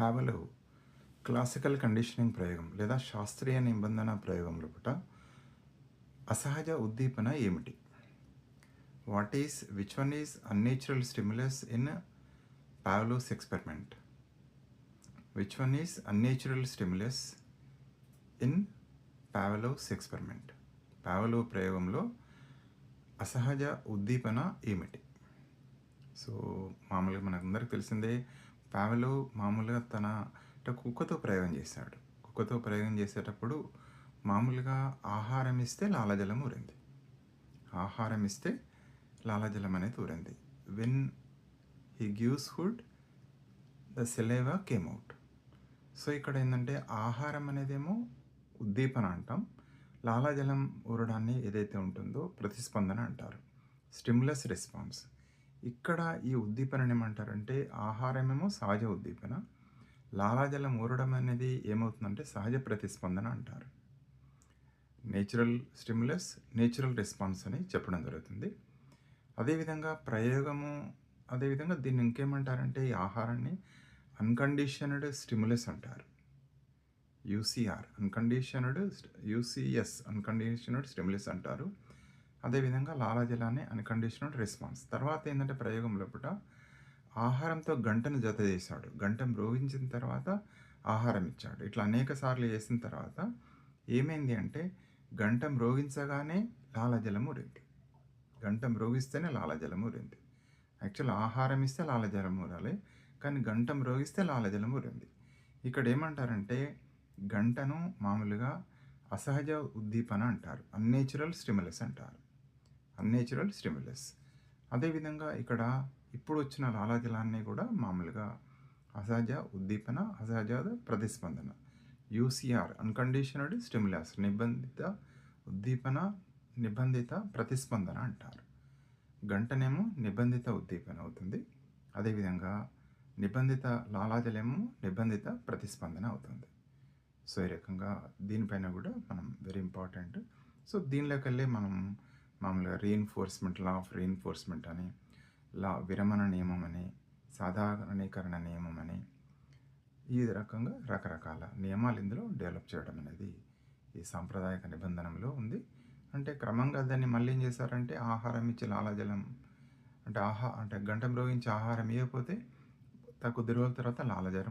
పావలో classical conditioning ప్రయోగం లేదా శాస్త్రీయ నిబంధన ప్రయోగం లోపట అసహజ ఉద్దీపన ఏమిటి? What is which one is unnatural stimulus in Pavlov's experiment which one is unnatural stimulus in Pavlov's experiment Pavlov ప్రయోగంలో అసహజ ఉద్దీపన ఏమిటి? సో మామూలుగా మనకందరికి తెలిసిందే పావలో మామూలుగా తన కుక్కతో ప్రయోగం చేశాడు. కుక్కతో ప్రయోగం చేసేటప్పుడు మామూలుగా ఆహారం ఇస్తే లాలజలం ఊరింది. ఆహారం ఇస్తే లాలజలం అనేది ఊరింది. When he gives food the saliva came out so ఇక్కడ ఏంటంటే ఆహారం అనేదేమో ఉద్దీపన అంటాం. లాలాజలం ఊరడాన్ని ఏదైతే ఉంటుందో ప్రతిస్పందన అంటారు. స్టిమ్యులస్ రెస్పాన్స్ ఇక్కడ ఈ ఉద్దీపనని ఏమంటారంటే ఆహారమేమో సహజ ఉద్దీపన లాలాజలం ఊరడం అనేది ఏమవుతుందంటే సహజ ప్రతిస్పందన అంటారు. నేచురల్ స్టిమ్యులస్ నేచురల్ రెస్పాన్స్ అని చెప్పడం జరుగుతుంది. అదేవిధంగా ప్రయోగము అదేవిధంగా దీన్ని ఇంకేమంటారంటే ఈ ఆహారాన్ని అన్కండిషనడ్ స్టిమ్యులస్ అంటారు. UCR unconditioned UCS unconditioned stimulus అంటారు. అదేవిధంగా లాలాజలాన్ని అన్కండిషనల్ రెస్పాన్స్. తర్వాత ఏంటంటే ప్రయోగం లోపల ఆహారంతో గంటను జత చేశాడు. గంట మ్రోగించిన తర్వాత ఆహారం ఇచ్చాడు. ఇట్లా అనేక సార్లు చేసిన తర్వాత ఏమైంది అంటే గంట మ్రోగించగానే లాలాజలం ఊరింది గంట మ్రోగిస్తేనే లాలాజలం ఊరింది యాక్చువల్ ఆహారం ఇస్తే లాలజలం ఊరాలి కానీ గంట మ్రోగిస్తే లాలజలం ఊరింది ఇక్కడ ఏమంటారంటే గంటను మామూలుగా అసహజ ఉద్దీపన అంటారు. అన్నేచురల్ స్టిమ్యులస్ అంటారు. అన్నేచురల్ స్టిమ్యులస్ అదేవిధంగా ఇక్కడ ఇప్పుడు వచ్చిన లాలాజలాన్ని కూడా మామూలుగా అసహజ ఉద్దీపన అసహజ ప్రతిస్పందన. యూసీఆర్ అన్కండిషనడ్ స్టిమ్యులస్ నిబంధిత ఉద్దీపన నిబంధిత ప్రతిస్పందన అంటారు. గంటనేమో నిబంధిత ఉద్దీపన అవుతుంది. అదేవిధంగా నిబంధిత లాలాజలేమో నిబంధిత ప్రతిస్పందన అవుతుంది. సో ఈ రకంగా దీనిపైన కూడా మనం వెరీ ఇంపార్టెంట్. సో దీనిలోకి వెళ్ళి మనం మామూలుగా రీఎన్ఫోర్స్మెంట్ లా ఆఫ్ రీఎన్ఫోర్స్మెంట్ అని లా విరమణ నియమం అని సాధారణీకరణ నియమం అని ఈ రకంగా రకరకాల నియమాలు ఇందులో డెవలప్ చేయడం అనేది ఈ సాంప్రదాయక నిబంధనలో ఉంది. అంటే క్రమంగా దాన్ని మళ్ళీ ఏం చేశారంటే ఆహారం ఇచ్చి లాలాజలం అంటే ఆహా అంటే గంట మ్రోగించి ఆహారం ఇవ్వకపోతే కొద్ది రోజుల తర్వాత లాలజలం